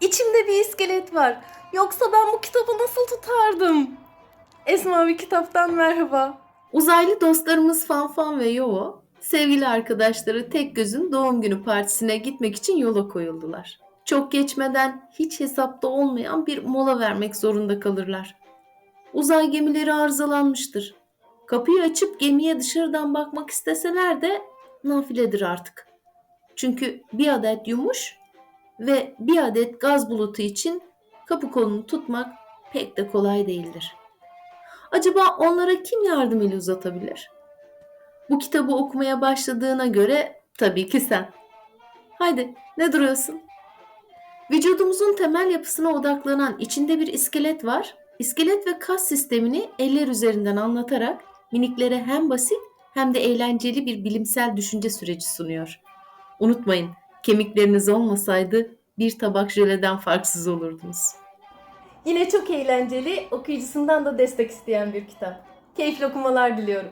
İçimde bir iskelet var. Yoksa ben bu kitabı nasıl tutardım? Esma bir kitaptan merhaba. Uzaylı dostlarımız Fanfan ve Yovo, sevgili arkadaşları Tekgöz'ün doğum günü partisine gitmek için yola koyuldular. Çok geçmeden hiç hesapta olmayan bir mola vermek zorunda kalırlar. Uzay gemileri arızalanmıştır. Kapıyı açıp gemiye dışarıdan bakmak isteseler de nafiledir artık. Çünkü bir adet yumuş ve bir adet gaz bulutu için kapı kolunu tutmak pek de kolay değildir. Acaba onlara kim yardım eli uzatabilir? Bu kitabı okumaya başladığına göre tabii ki sen. Haydi ne duruyorsun? Vücudumuzun temel yapısına odaklanan içinde bir iskelet var. İskelet ve kas sistemini eller üzerinden anlatarak miniklere hem basit hem de eğlenceli bir bilimsel düşünce süreci sunuyor. Unutmayın, kemikleriniz olmasaydı bir tabak jöleden farksız olurdunuz. Yine çok eğlenceli, okuyucusundan da destek isteyen bir kitap. Keyifli okumalar diliyorum.